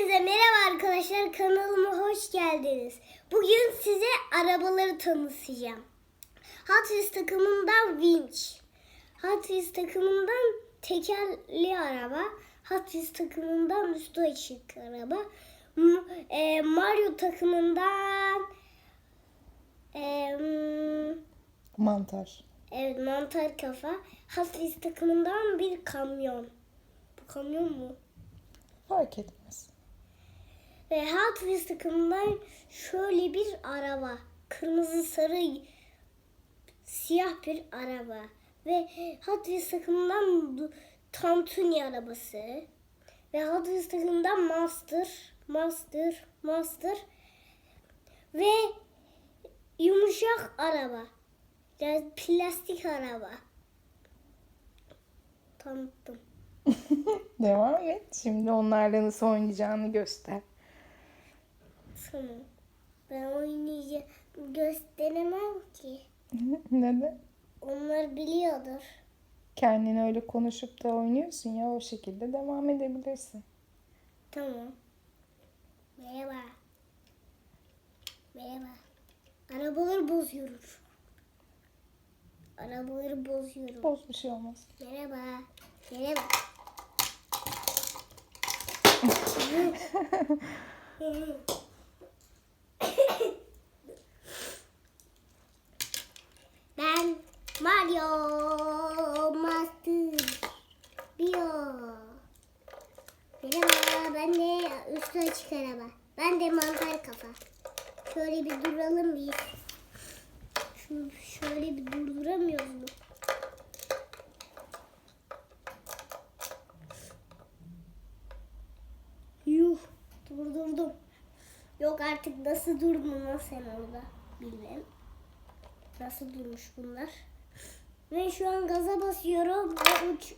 Herkese merhaba arkadaşlar kanalıma hoş geldiniz. Bugün size arabaları tanıtacağım. Hot Wheels takımından Winch. Hot Wheels takımından tekerli araba. Hot Wheels takımından üstü açık araba. E, Mario takımından e, Mantar. evet mantar kafa. Hot Wheels takımından bir kamyon. Bu kamyon mu? Fark etmez. Ve Hot Wheels takımından şöyle bir araba. Kırmızı sarı siyah bir araba. Ve Hot Wheels takımından Tantuni arabası. Ve Hot Wheels takımından Master, Master, Master. Ve yumuşak araba. Yani plastik araba. Tanıttım. Devam et. Şimdi onlarla nasıl oynayacağını göster. Tamam. Ben oynayacağım. Gösteremem ki. Neden? Onlar biliyordur. Kendini öyle konuşup da oynuyorsun ya o şekilde devam edebilirsin. Tamam. Merhaba. Merhaba. Arabaları bozuyorum şu an. Arabaları bozuyorum. Boz bir şey olmaz. Merhaba. Merhaba. ben Mario Master Bio. Merhaba ben de üstü açık araba. Ben de mantar kafa. Şöyle bir duralım bir. Şu şöyle bir durduramıyoruz mu? Yuh durdurdum. Yok artık nasıl durdun lan sen orada? Bilmem. Nasıl durmuş bunlar? Ve şu an gaza basıyorum ve uç...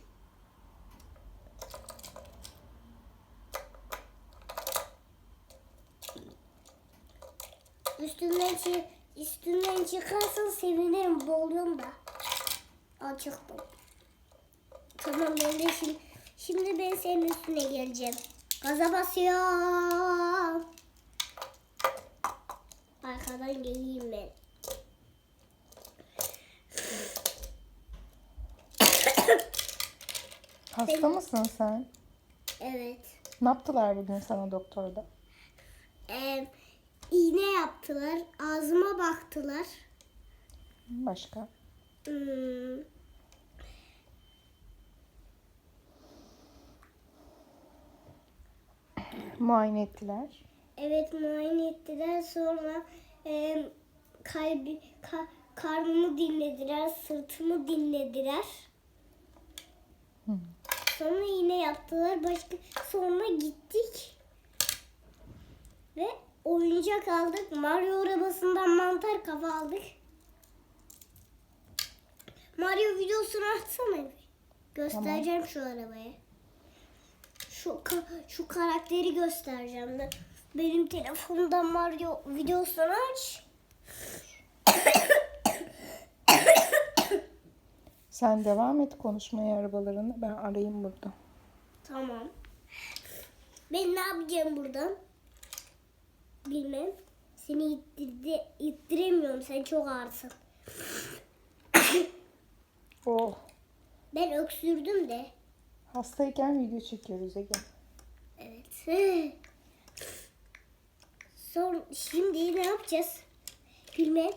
Üstünden, çı üstünden çıkarsan sevinirim boğuluyorum da. Al. Tamam ben de şimdi, şimdi ben senin üstüne geleceğim. Gaza basıyorum. Arkadan geleyim ben. Hasta mısın sen? Evet. Ne yaptılar bugün sana doktorda? Ee, iğne yaptılar. Ağzıma baktılar. Başka? Hmm, Muayene ettiler. evet muayene ettiler. Sonra e, kalbi, ka, karnımı dinlediler. Sırtımı dinlediler. Sonra iğne yaptılar. Başka sonra gittik. Ve oyuncak aldık. Mario arabasından mantar kafa aldık. Mario videosunu açsana bir. Göstereceğim şu arabayı. Şu şu karakteri göstereceğim de. Benim telefonumda Mario videosunu aç. Sen devam et konuşmaya arabalarını. Ben arayayım burada. Tamam. Ben ne yapacağım buradan? Bilmem. Seni ittirdi, ittiremiyorum. Sen çok ağırsın. Oh. Ben öksürdüm de. Hastayken video çekiyoruz Ege. Evet. Son, şimdi ne yapacağız? Bilmem.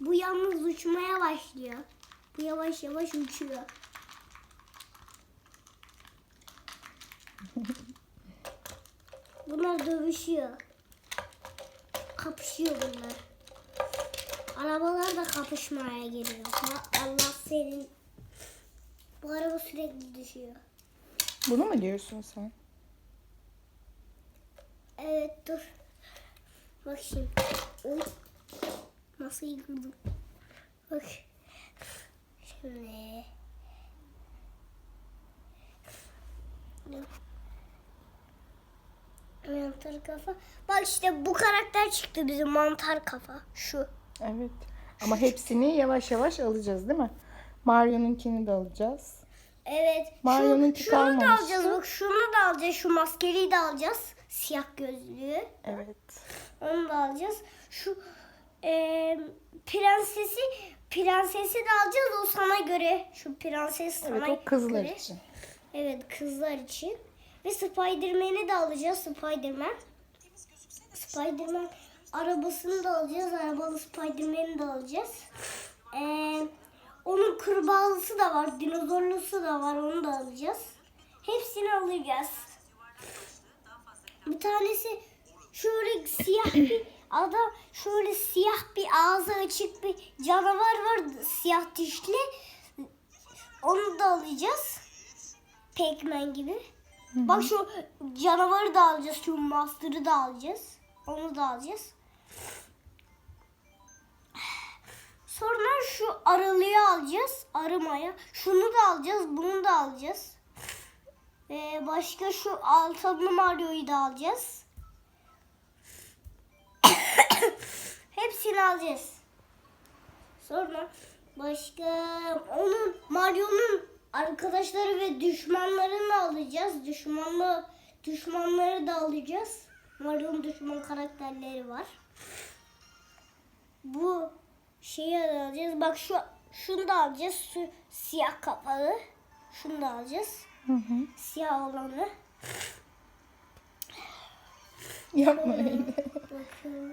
Bu yalnız uçmaya başlıyor. Bu yavaş yavaş uçuyor. Bunlar dövüşüyor. Kapışıyor bunlar. Arabalar da kapışmaya giriyor. Ha, Allah senin. Bu araba sürekli düşüyor. Bunu mu diyorsun sen? Evet dur. Bak şimdi. Oy. Nasıl yıkıldım. Bak. Şimdi. Mantar kafa. Bak işte bu karakter çıktı bizim mantar kafa. Şu. Evet. Ama hepsini yavaş yavaş alacağız değil mi? Mario'nunkini de alacağız. Evet. Mario'nunki Şu, şunu da alacağız. Bak şunu da alacağız. Şu maskeliyi de alacağız. Siyah gözlüğü. Evet. Onu da alacağız. Şu e, prensesi prensesi de alacağız. O sana göre. Şu prenses sana Evet o kızlar göre. için. Evet kızlar için. Ve Spiderman'i de alacağız. Spiderman. Spiderman arabasını da alacağız. Arabalı Spiderman'i de alacağız. Ee, onun kurbağalısı da var. Dinozorlusu da var. Onu da alacağız. Hepsini alacağız. Bir tanesi şöyle siyah bir adam şöyle siyah bir ağzı açık bir canavar var siyah dişli. Onu da alacağız. Pac-Man gibi. Bak şu canavarı da alacağız. Şu Master'ı da alacağız. Onu da alacağız. Sonra şu aralıyı alacağız. Arımaya. Şunu da alacağız. Bunu da alacağız. Ve başka şu altınlı Mario'yu da alacağız. Hepsini alacağız. Sonra başka onun Mario'nun arkadaşları ve düşmanlarını alacağız. Düşmanlı düşmanları da alacağız. Mario'nun düşman karakterleri var. Bu şeyi alacağız. Bak şu şunu da alacağız. Şu siyah kapalı. Şunu da alacağız. Hı hı. Siyah olanı. Yapma öyle. Bakalım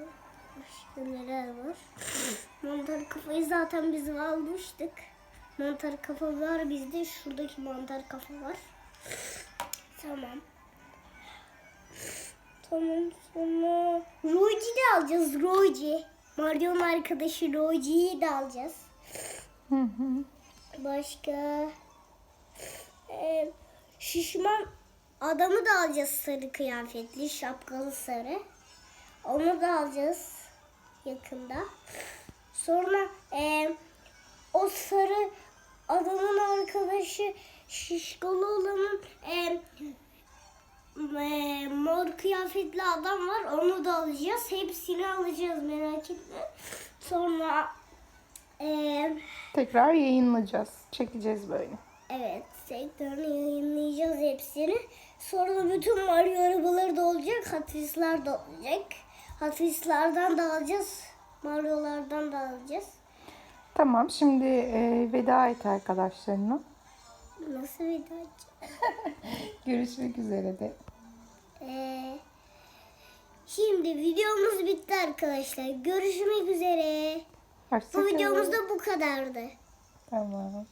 başka neler var. Mantar kafayı zaten biz almıştık. Mantar kafa var bizde. Şuradaki mantar kafa var. Tamam. Tamam sonra Roji de alacağız. Roji. Mario'nun arkadaşı Roji'yi de alacağız. Hı hı. Başka Ee, şişman adamı da alacağız sarı kıyafetli şapkalı sarı. Onu da alacağız yakında. Sonra ee, o sarı adamın arkadaşı şişkalı olanın ee, ee, mor kıyafetli adam var. Onu da alacağız. Hepsini alacağız merak etme. Sonra ee, Tekrar yayınlayacağız. Çekeceğiz böyle. Evet, sektörünü yayınlayacağız hepsini. Sonra bütün Mario arabaları da olacak, Hatrisler da olacak. Hatrislerden de alacağız, Mario'lardan da alacağız. Tamam şimdi e, veda et arkadaşlarına. Nasıl daha? Görüşmek üzere de. Ee, şimdi videomuz bitti arkadaşlar. Görüşmek üzere. Bu Hoşçakalın. videomuz da bu kadardı. Tamam.